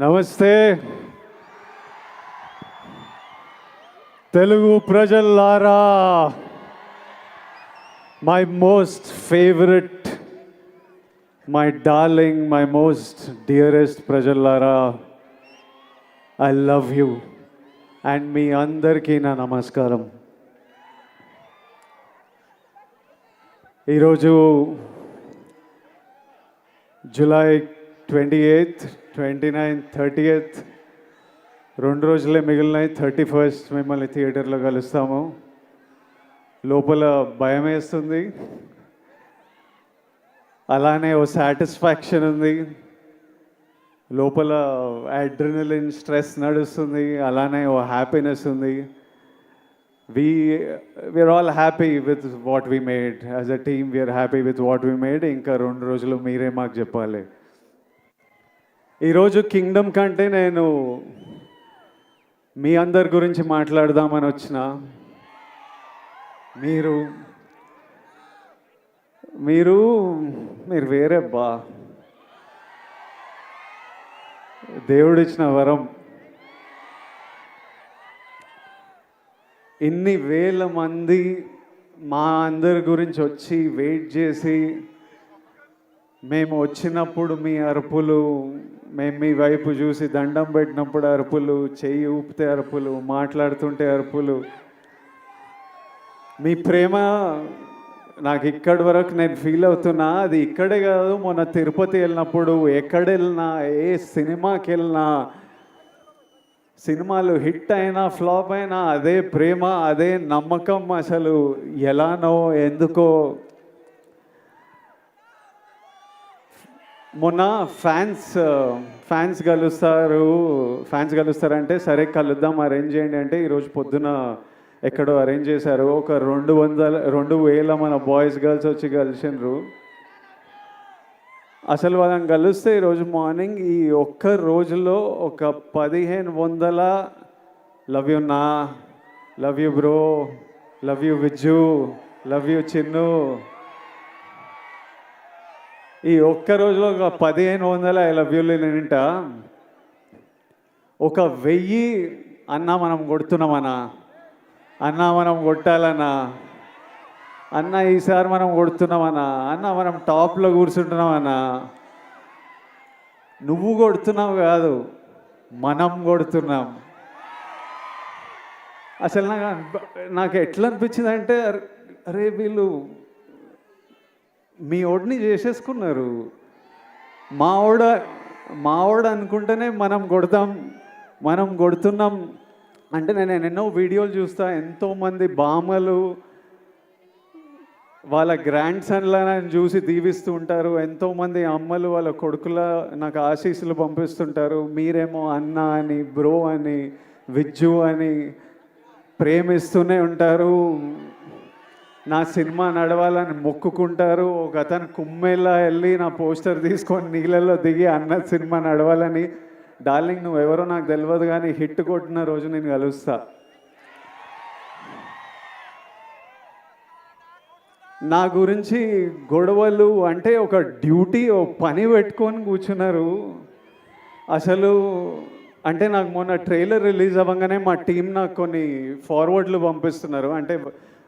నమస్తే. Telugu ప్రజల్లారా my most favourite my darling my most dearest ప్రజల్లారా I love you and మీ అందరికీ నా నమస్కారం. ఈరోజు July twenty eighth twenty nine thirty eighth రెండు రోజులే మిగిలినాయి. థర్టీ ఫస్ట్ మిమ్మల్ని థియేటర్లో కలుస్తాము. లోపల భయం వేస్తుంది. అలానే ఓ సాటిస్ఫాక్షన్ ఉంది. లోపల అడ్రినలిన్ స్ట్రెస్ నడుస్తుంది. అలానే ఓ హ్యాపీనెస్ ఉంది. We we are all happy with what we made as a team we are happy with what we made ఇంకా రెండు రోజులు మీరే మాకు చెప్పాలి. ఈరోజు కింగ్డమ్ కంటే నేను మీ అందరి గురించి మాట్లాడదామని వచ్చిన. మీరు మీరు మీరు వేరే బా దేవుడిచ్చిన వరం. ఇన్ని వేల మంది మా అందరి గురించి వచ్చి వెయిట్ చేసి మేము వచ్చినప్పుడు మీ అరుపులు మేము మీ వైపు చూసి దండం పెట్టినప్పుడు అరుపులు చెయ్యి ఊపితే అరుపులు మాట్లాడుతుంటే అరుపులు. మీ ప్రేమ నాకు ఇక్కడి వరకు నేను ఫీల్ అవుతున్నా. అది ఇక్కడే కాదు మొన్న తిరుపతి వెళ్ళినప్పుడు ఎక్కడ వెళ్ళినా ఏ సినిమాకి వెళ్ళినా సినిమాలు హిట్ అయినా ఫ్లాప్ అయినా అదే ప్రేమ అదే నమ్మకం అసలు. ఎలానో ఎందుకో మొన్న ఫ్యాన్స్ ఫ్యాన్స్ కలుస్తారు ఫ్యాన్స్ కలుస్తారంటే సరే కలుద్దాం అరేంజ్ చేయండి అంటే ఈరోజు పొద్దున ఎక్కడో అరేంజ్ చేశారు. ఒక రెండు వందల రెండు వేల మన బాయ్స్ గర్ల్స్ వచ్చి కలిసినారు అసలు వాళ్ళని కలిస్తే ఈరోజు మార్నింగ్ ఈ ఒక్క రోజులో ఒక పదిహేను వందల లవ్ యూ నా love you bro love you Vijju love you Chinnu ఈ ఒక్క రోజులో ఒక పదిహేను వందల ఇలా లవ్ యూలు నింట ఒక వెయ్యి అన్న మనం కొడుతున్నామన్నా. అన్న మనం కొట్టాలన్నా. అన్న ఈసారి మనం కొడుతున్నామన్నా. అన్న మనం టాప్లో కూర్చుంటున్నామన్నా. నువ్వు కొడుతున్నావు కాదు మనం కొడుతున్నాం. అసలు నాకు నాకు ఎట్లా అనిపించింది అంటే అరే వీళ్ళు మీ ఓడిని చేసేసుకున్నారు. మా ఓడ మా ఓడ అనుకుంటేనే మనం కొడతాం మనం కొడుతున్నాం. అంటే నేను ఎన్నో వీడియోలు చూస్తా ఎంతోమంది బామలు వాళ్ళ గ్రాండ్ సన్లను చూసి దీవిస్తూ ఉంటారు. ఎంతోమంది అమ్మలు వాళ్ళ కొడుకుల నాకు ఆశీస్సులు పంపిస్తుంటారు. మీరేమో అన్న అని బ్రో అని విజ్జు అని ప్రేమిస్తూనే ఉంటారు. నా సినిమా నడవాలని మొక్కుకుంటారు. ఒక అతను కుమ్మెల్లా వెళ్ళి నా పోస్టర్ తీసుకొని నీళ్ళల్లో దిగి అన్న సినిమా నడవాలని. డార్లింగ్ నువ్వు ఎవరో నాకు తెలియదు కానీ హిట్ కొట్టిన రోజు నేను కలుస్తా. నా గురించి గొడవలు అంటే ఒక డ్యూటీ ఓ పని పెట్టుకొని కూర్చున్నారు. అసలు అంటే నాకు మొన్న ట్రైలర్ రిలీజ్ అవ్వగానే మా టీం నాకు కొన్ని ఫార్వర్డ్లు పంపిస్తున్నారు. అంటే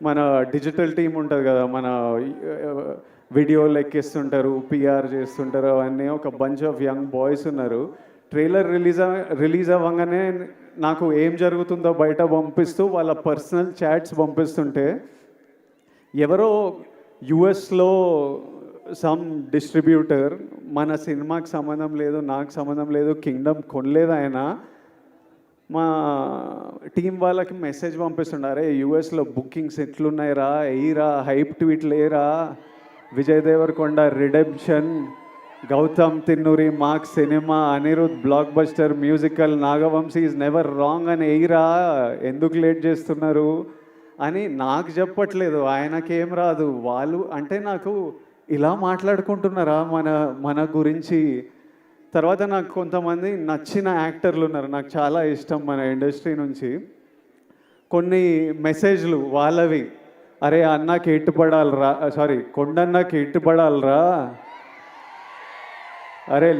మన డిజిటల్ టీం ఉంటుంది కదా మన వీడియోలు ఎక్కిస్తుంటారు పిఆర్ చేస్తుంటారు అవన్నీ ఒక బంచ్ ఆఫ్ యంగ్ బాయ్స్ ఉన్నారు. ట్రైలర్ రిలీజ్ రిలీజ్ అవ్వగానే నాకు ఏం జరుగుతుందో బయట పంపిస్తూ వాళ్ళ పర్సనల్ చాట్స్ పంపిస్తుంటే ఎవరో యుఎస్లో సమ్ డిస్ట్రిబ్యూటర్ మన సినిమాకి సంబంధం లేదు నాకు సంబంధం లేదు కింగ్డమ్ కొనలేదు ఆయన. మా టీం వాళ్ళకి మెసేజ్ పంపిస్తుండారే యుఎస్లో బుకింగ్స్ ఎట్లున్నాయిరా? ఎయిరా? హైప్ ట్వీట్ లేరా? Vijay Deverakonda redemption Gowtam Tinnuri mark cinema Anirudh blockbuster musical Nagavamsi is never wrong అని ఎయిరా? ఎందుకు లేట్ చేస్తున్నారు? అని నాకు చెప్పట్లేదు ఆయనకేం రాదు. వాళ్ళు అంటే నాకు ఇలా మాట్లాడుకుంటున్నారా మన మన గురించి? తర్వాత నాకు కొంతమంది నచ్చిన యాక్టర్లు ఉన్నారు. నాకు చాలా ఇష్టం మన ఇండస్ట్రీ నుంచి. కొన్ని మెసేజ్లు వాళ్ళవి. అరే అన్నకి ఇట్టుపడాలరా సారీ కొండన్నకి ఇట్టుపడాలరా అరే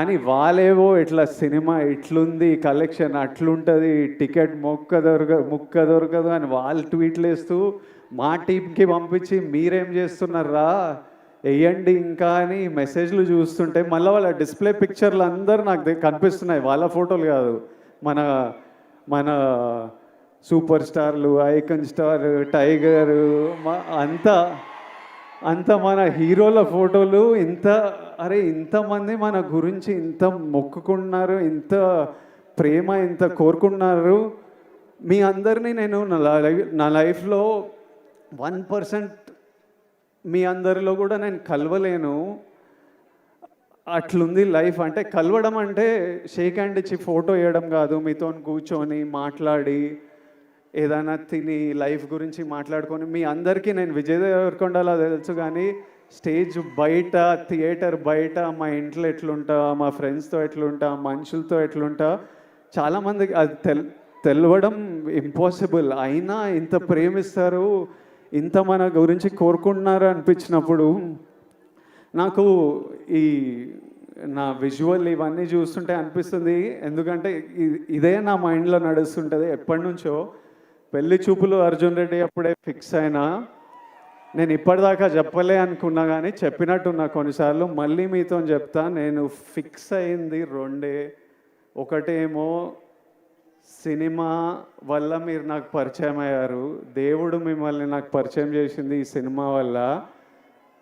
అని వాళ్ళేవో ఇట్లా సినిమా ఇట్లుంది కలెక్షన్ అట్లుంటుంది టికెట్ మొక్క దొరక ముక్క దొరకదు అని వాళ్ళు ట్వీట్లు వేస్తూ మా టీంకి పంపించి మీరేం చేస్తున్నారా? వేయండి ఇంకా అని మెసేజ్లు చూస్తుంటే మళ్ళీ వాళ్ళ డిస్ప్లే పిక్చర్లు అందరూ నాకు కనిపిస్తున్నాయి. వాళ్ళ ఫోటోలు కాదు. మన మన సూపర్ స్టార్లు ఐకన్ స్టార్ టైగర్ అంతా అంత మన హీరోల ఫోటోలు ఇంత అరే ఇంతమంది మన గురించి ఇంత మొక్కుకున్నారు ఇంత ప్రేమ ఇంత కోరుకున్నారు. మీ అందరినీ నేను నా లైఫ్ నా లైఫ్లో వన్ పర్సెంట్ మీ అందరిలో కూడా నేను కలవలేను. అట్లుంది లైఫ్ అంటే కలవడం అంటే షేక్ హ్యాండ్ ఇచ్చి ఫోటో వేయడం కాదు. మీతో కూర్చొని మాట్లాడి ఏదైనా తిని లైఫ్ గురించి మాట్లాడుకొని మీ అందరికీ నేను విజయ్ దేవరకొండలా తెలుసు కానీ స్టేజ్ బయట థియేటర్ బయట మా ఇంట్లో ఎట్లుంటా మా ఫ్రెండ్స్తో ఎట్లుంటా మనుషులతో ఎట్లుంటా చాలామందికి అది తెల్ తెలవడం ఇంపాసిబుల్. అయినా ఇంత ప్రేమిస్తారు ఇంత మన గురించి కోరుకుంటున్నారు అనిపించినప్పుడు నాకు ఈ నా విజువల్ ఇవన్నీ చూస్తుంటే అనిపిస్తుంది. ఎందుకంటే ఇ- ఇదే నా మైండ్లో నడుస్తుంటుంది. ఎప్పటి నుంచో పెళ్ళి చూపులు అర్జున్ రెడ్డి అప్పుడే ఫిక్స్ అయినా నేను ఇప్పటిదాకా చెప్పలే అనుకున్నా కానీ చెప్పినట్టున్నా కొన్నిసార్లు. మళ్ళీ మీతో చెప్తా నేను ఫిక్స్ అయింది రెండే. ఒకటేమో సినిమా వల్ల మీరు నాకు పరిచయం అయ్యారు. దేవుడు మిమ్మల్ని నాకు పరిచయం చేసింది ఈ సినిమా వల్ల.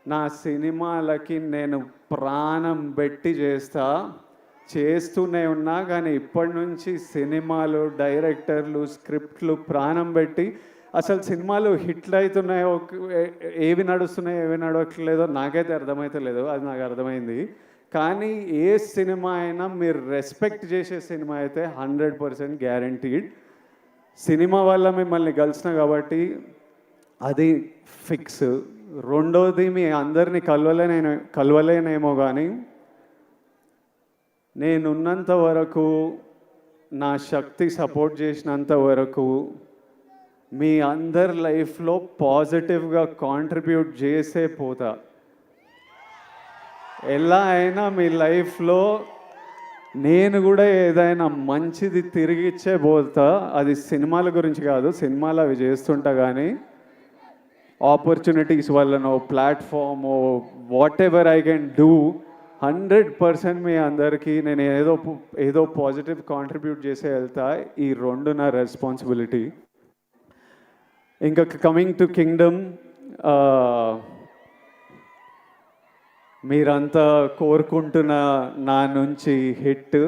నా సినిమాలకి నేను ప్రాణం పెట్టి చేస్తా. చేస్తూనే ఉన్నా కానీ ఇప్పటి నుంచి సినిమాలు డైరెక్టర్లు స్క్రిప్ట్లు ప్రాణం పెట్టి అసలు సినిమాలు హిట్లు అవుతున్నాయో ఏవి నడుస్తున్నాయో ఏవి నడవట్లేదో నాకైతే అర్థమైతే లేదు. అది నాకు అర్థమైంది. కానీ ఏ సినిమా అయినా మీరు రెస్పెక్ట్ చేసే సినిమా అయితే హండ్రెడ్ పర్సెంట్ గ్యారంటీడ్. సినిమా వల్ల మిమ్మల్ని కలిసిన కాబట్టి అది ఫిక్స్. రెండోది మీ అందరినీ కలవలేనే కలవలేనేమో కానీ నేనున్నంత వరకు నా శక్తి సపోర్ట్ చేసినంత వరకు మీ అందరి లైఫ్లో పాజిటివ్గా కాంట్రిబ్యూట్ చేసే పోతా. ఎలా అయినా మీ లైఫ్లో నేను కూడా ఏదైనా మంచిది తిరిగి ఇచ్చే పోతా. అది సినిమాల గురించి కాదు సినిమాలు అవి చేస్తుంటా కానీ ఆపర్చునిటీస్ వల్లనో platform whatever I can do hundred percent మీ అందరికీ నేను ఏదో ఏదో పాజిటివ్ కాంట్రిబ్యూట్ చేసే వెళ్తా. ఈ రెండు నా రెస్పాన్సిబిలిటీ ఇంకా కమింగ్ టు కింగ్డమ్ మీరంతా కోరుకుంటున్న నా నుంచి హిట్.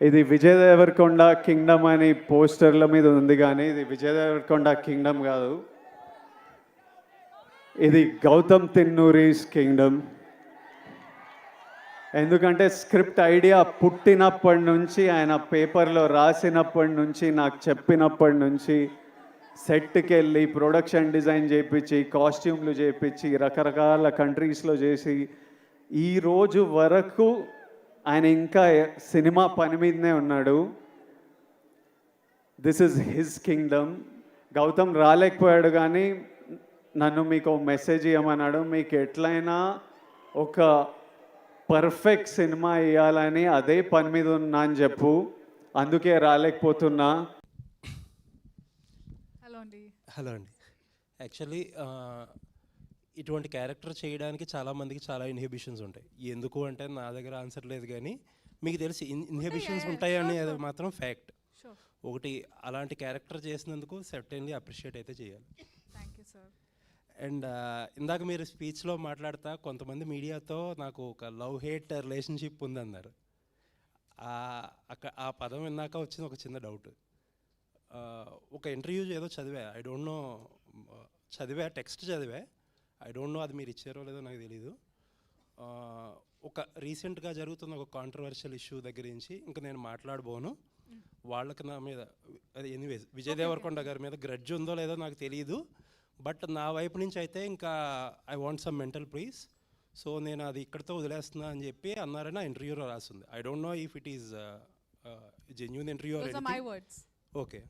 ఇది విజయ్ దేవరకొండ కింగ్డమ్ అని పోస్టర్ల మీద ఉంది కానీ ఇది విజయ్ దేవరకొండ కింగ్డమ్ కాదు. ఇది గౌతమ్ తిన్నూరిస్ కింగ్డమ్. ఎందుకంటే స్క్రిప్ట్ ఐడియా పుట్టినప్పటి నుంచి ఆయన పేపర్లో రాసినప్పటి నుంచి నాకు చెప్పినప్పటి నుంచి సెట్కి వెళ్ళి ప్రొడక్షన్ డిజైన్ చేయించి కాస్ట్యూమ్లు చేయించి రకరకాల కంట్రీస్లో చేసి ఈ రోజు వరకు ఆయన ఇంకా సినిమా పని మీదనే ఉన్నాడు. This is his Kingdom Gowtam రాలేకపోయాడు కానీ నన్ను మీకు మెసేజ్ ఇవ్వమన్నాడు మీకు ఎట్లయినా ఒక పర్ఫెక్ట్ సినిమా ఇవ్వాలని అదే పని మీద ఉన్నా అని చెప్పు. అందుకే రాలేకపోతున్నా. హలో అండి. హలో అండి యాక్చువల్లీ ఇటువంటి క్యారెక్టర్ చేయడానికి చాలామందికి చాలా ఇన్హిబిషన్స్ ఉంటాయి. ఎందుకు అంటే నా దగ్గర ఆన్సర్ లేదు కానీ మీకు తెలిసి ఇన్హిబిషన్స్ ఉంటాయని అది మాత్రం ఫ్యాక్ట్ ఒకటి అలాంటి క్యారెక్టర్ చేసినందుకు సర్టెన్లీ అప్రిషియేట్ అయితే చేయాలి. థ్యాంక్ యూ సార్ అండ్ ఇందాక మీరు స్పీచ్లో మాట్లాడతా కొంతమంది మీడియాతో నాకు ఒక లవ్ హేట్ రిలేషన్షిప్ ఉందన్నారు. ఆ పదం విన్నాక వచ్చింది ఒక చిన్న డౌట్ ఒక ఇంటర్వ్యూ ఏదో చదివా. ఐ డోంట్ నో చదివా టెక్స్ట్ చదివా. ఐ డోంట్ నో అది మీరు ఇచ్చారో లేదో నాకు తెలీదు. ఆ, ఒక రీసెంట్గా జరుగుతున్న ఒక కాంట్రవర్షియల్ ఇష్యూ దగ్గర నుంచి ఇంకా నేను మాట్లాడబోను. వాళ్ళకి నా మీద అది ఎనీవేస్ విజయ్ దేవరకొండ గారి మీద గ్రడ్జ్ ఉందో లేదో నాకు తెలియదు బట్ నా వైపు నుంచి అయితే ఇంకా I want some mental please so నేను అది ఇక్కడితో వదిలేస్తున్నా అని చెప్పి అన్నారని ఆ ఇంటర్వ్యూలో రాస్తుంది I don't know if it is genuine interview okay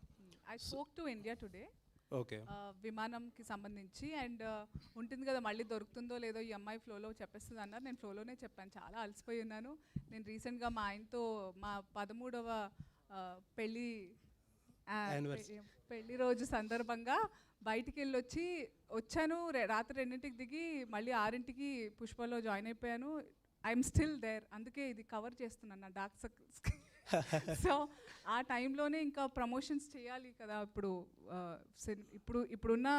I spoke to India today okay విమానంకి సంబంధించి అండ్ ఉంటుంది కదా మళ్ళీ దొరుకుతుందో లేదో ఈ అమ్మాయి ఫ్లోలో చెప్పేస్తుంది అన్నారు. నేను ఫ్లోలోనే చెప్పాను. చాలా అలసిపోయి ఉన్నాను. నేను రీసెంట్గా మా ఆయనతో మా పదమూడవ ఆ, పెళ్ళి పెళ్ళి రోజు సందర్భంగా బయటికి వెళ్ళి వచ్చి వచ్చాను రాత్రి రెండింటికి దిగి మళ్ళీ ఆరింటికి పుష్పలో జాయిన్ అయిపోయాను. ఐఎమ్ స్టిల్ దేర్ అందుకే ఇది కవర్ చేస్తున్నాను. నా డార్క్ సర్కిల్స్ సో ఆ టైంలోనే ఇంకా ప్రమోషన్స్ చేయాలి కదా ఇప్పుడు ఇప్పుడు ఇప్పుడున్న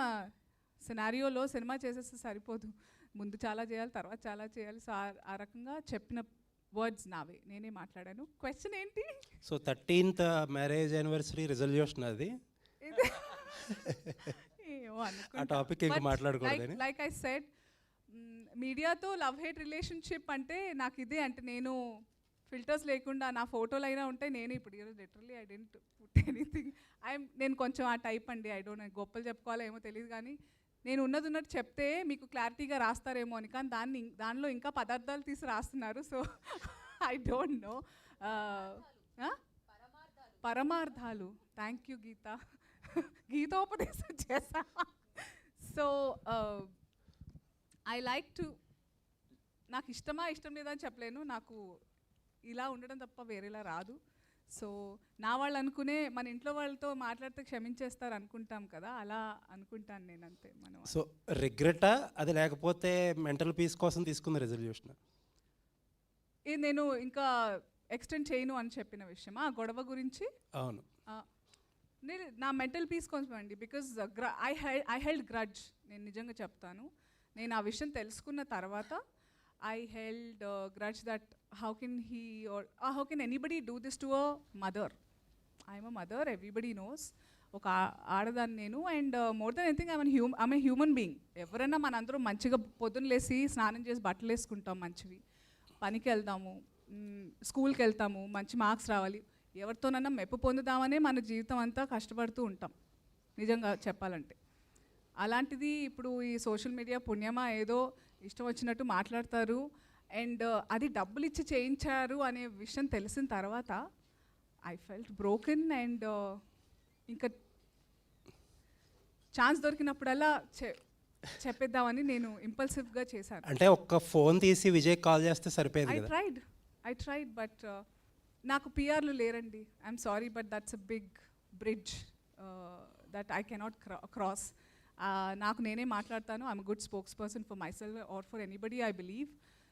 సినారియోలో సినిమా చేసేస్తే సరిపోదు. ముందు చాలా చేయాలి తర్వాత చాలా చేయాలి. సో ఆ- రకంగా చెప్పిన వర్డ్స్ నావే. నేనే మాట్లాడాను. క్వశ్చన్ ఏంటి? So thirteenth marriage anniversary resolution అది. ఆ టాపిక్ ఇంకా లైక్ ఐ సెడ్ మీడియాతో లవ్ హేట్ రిలేషన్షిప్ అంటే నాకు ఇదే. అంటే నేను ఫిల్టర్స్ లేకుండా నా ఫోటోలు అయినా ఉంటాయి. నేను ఇప్పుడు ఈరోజు literally I didn't put anything I'm నేను కొంచెం ఆ టైప్ అండి. ఐ డోంట్ గొప్పలు చెప్పుకోవాలో ఏమో తెలియదు కానీ నేను ఉన్నది ఉన్నట్టు చెప్తే మీకు క్లారిటీగా రాస్తారేమో అని. కానీ దాన్ని దానిలో ఇంకా పదార్థాలు తీసి రాస్తున్నారు. సో ఐ డోంట్ నో పరమార్థాలు. థ్యాంక్ యూ గీత గీతోపదేశం చేసా సో ఐ లైక్ టు నాకు ఇష్టమా ఇష్టం లేదా అని చెప్పలేను. నాకు ఇలా ఉండడం తప్ప వేరేలా రాదు. సో నా వాళ్ళు అనుకునే మన ఇంట్లో వాళ్ళతో మాట్లాడితే క్షమించేస్తారు అనుకుంటాం కదా అలా అనుకుంటాను నేను అంతే మనం సో రిగ్రెటా? అది లేకపోతే మెంటల్ పీస్ కోసం తీసుకున్న రెజల్యూషన్? ఇది నేను ఇంకా ఎక్స్టెండ్ చేయను అని చెప్పిన విషయం ఆ గొడవ గురించి? అవును. నేను నా మెంటల్ పీస్ కోసం అండి because I held I held grudge నేను నిజంగా చెప్తాను. నేను ఆ విషయం తెలుసుకున్న తర్వాత I held grudge that how can he or how can anybody do this to a mother I'm a mother everybody knows ఒక ఆడదాన్ని నేను. And more than anything I'm human I'm a human being ఎవరైనా మనందరూ మంచిగా పొద్దున్న లేసి స్నానం చేసి బట్టలు వేసుకుంటాం మంచివి. పనికి వెళ్దాము స్కూల్కి వెళ్తాము మంచి మార్క్స్ రావాలి. ఎవరితోనన్నా మెప్పు పొందుదామనే మన జీవితం అంతా కష్టపడుతూ ఉంటాం. నిజంగా చెప్పాలంటే. అలాంటిది ఇప్పుడు ఈ సోషల్ మీడియా పుణ్యమా ఏదో ఇష్టం వచ్చినట్టు మాట్లాడతారు. అండ్ అది డబ్బులు ఇచ్చి చేయించారు అనే విషయం తెలిసిన తర్వాత ఐ ఫెల్ట్ బ్రోకెన్ అండ్ ఇంకా ఛాన్స్ దొరికినప్పుడల్లా చెప్పేద్దామని నేను ఇంపల్సివ్గా చేశాను. అంటే ఒక్క ఫోన్ తీసి విజయ్ కాల్ చేస్తే సరిపోయేది I tried I tried but uh, నాకు పిఆర్లు లేరండి. I'm sorry but that's a big bridge that I cannot cross నాకు నేనే మాట్లాడతాను. I'm good spokesperson for myself or for anybody I believe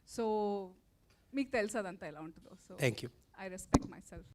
so మీకు తెలుసు అదంతా ఎలా ఉంటుందో. So thank you I respect myself